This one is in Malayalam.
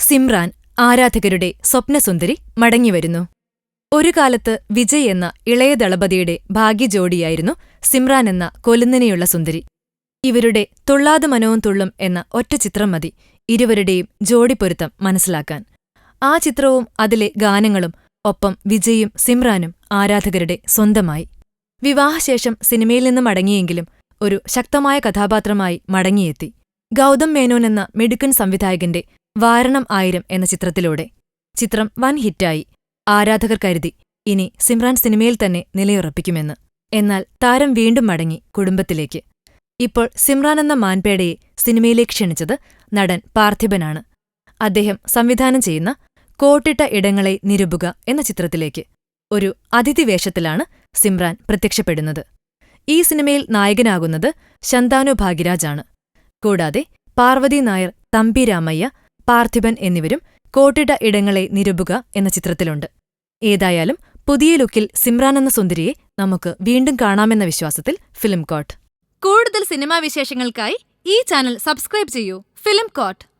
സിമ്രാൻ ആരാധകരുടെ സ്വപ്നസുന്ദരി മടങ്ങിവരുന്നു. ഒരു കാലത്ത് വിജയ് എന്ന ഇളയ ദളപതിയുടെ ഭാഗ്യജോഡിയായിരുന്നു സിമ്രാൻ എന്ന കൊലുന്നിനെയുള്ള സുന്ദരി. ഇവരുടെ തൊള്ളാതു മനവും തുള്ളും എന്ന ഒറ്റ ചിത്രം മതി ഇരുവരുടെയും ജോഡിപ്പൊരുത്തം മനസ്സിലാക്കാൻ. ആ ചിത്രവും അതിലെ ഗാനങ്ങളും ഒപ്പം വിജയും സിമ്രാനും ആരാധകരുടെ സ്വന്തമായി. വിവാഹശേഷം സിനിമയിൽ നിന്ന് മടങ്ങിയെങ്കിലും ഒരു ശക്തമായ കഥാപാത്രമായി മടങ്ങിയെത്തി. ഗൗതം മേനോൻ എന്ന മിടുക്കൻ സംവിധായകന്റെ വാരണം ആയിരം എന്ന ചിത്രത്തിലൂടെ ചിത്രം വൻ ഹിറ്റായി. ആരാധകർ കരുതി ഇനി സിമ്രാൻ സിനിമയിൽ തന്നെ നിലയുറപ്പിക്കുമെന്ന്. എന്നാൽ താരം വീണ്ടും മടങ്ങി കുടുംബത്തിലേക്ക്. ഇപ്പോൾ സിമ്രാൻ എന്ന മാൻപേടയെ സിനിമയിലേക്ക് ക്ഷണിച്ചത് നടൻ പാർത്ഥിബനാണ്. അദ്ദേഹം സംവിധാനം ചെയ്യുന്ന കോട്ടിട്ട ഇടങ്ങളെ നിരുപുക എന്ന ചിത്രത്തിലേക്ക് ഒരു അതിഥി വേഷത്തിലാണ് സിമ്രാൻ പ്രത്യക്ഷപ്പെടുന്നത്. ഈ സിനിമയിൽ നായകനാകുന്നത് ശന്താനു ഭാഗ്യരാജാണ്. കൂടാതെ പാർവതി നായർ തമ്പി രാമയ്യ പാർത്ഥിബൻ എന്നിവരും കോട്ടിട്ട ഇടങ്ങളെ നിരുപുക എന്ന ചിത്രത്തിലുണ്ട്. ഏതായാലും പുതിയ ലുക്കിൽ സിമ്രാൻ എന്ന സുന്ദരിയെ നമുക്ക് വീണ്ടും കാണാമെന്ന വിശ്വാസത്തിൽ ഫിലിം കോട്ട്. കൂടുതൽ സിനിമാ വിശേഷങ്ങൾക്കായി ഈ ചാനൽ സബ്സ്ക്രൈബ് ചെയ്യൂ. Film court.